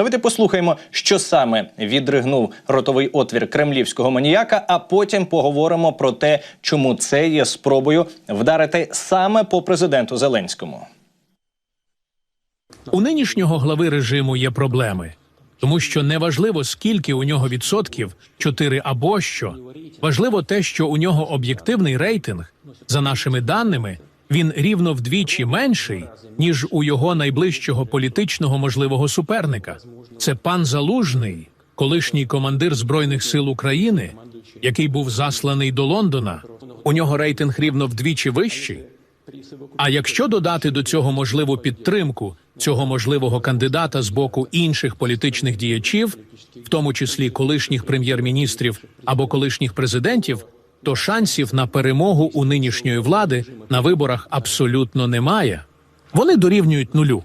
Давайте послухаємо, що саме відригнув ротовий отвір кремлівського маніяка, а потім поговоримо про те, чому це є спробою вдарити саме по президенту Зеленському. У нинішнього глави режиму є проблеми, тому що неважливо, скільки у нього відсотків, 4 або що. Важливо те, що у нього об'єктивний рейтинг. За нашими даними, він рівно вдвічі менший, ніж у його найближчого політичного можливого суперника. Це пан Залужний, колишній командир Збройних сил України, який був засланий до Лондона. У нього рейтинг рівно вдвічі вищий. А якщо додати до цього можливу підтримку цього можливого кандидата з боку інших політичних діячів, в тому числі колишніх прем'єр-міністрів або колишніх президентів, то шансів на перемогу у нинішньої влади на виборах абсолютно немає. Вони дорівнюють нулю.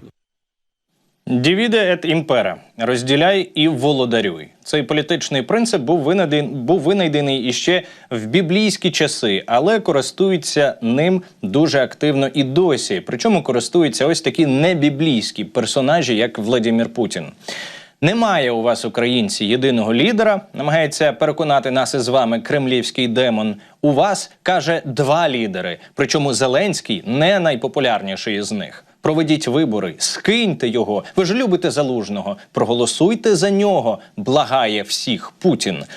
Дівіде ет імпера розділяй і володарюй. Цей політичний принцип був винайдений, був винайдений іще в біблійські часи, але користуються ним дуже активно і досі. Причому користуються ось такі небіблійські персонажі, як Владимир Путін. Немає у вас, українці, єдиного лідера, намагається переконати нас із вами кремлівський демон. У вас каже два лідери. Причому Зеленський не найпопулярніший із них. Проведіть вибори, скиньте його. Ви ж любите залужного. Проголосуйте за нього. Благає всіх Путін.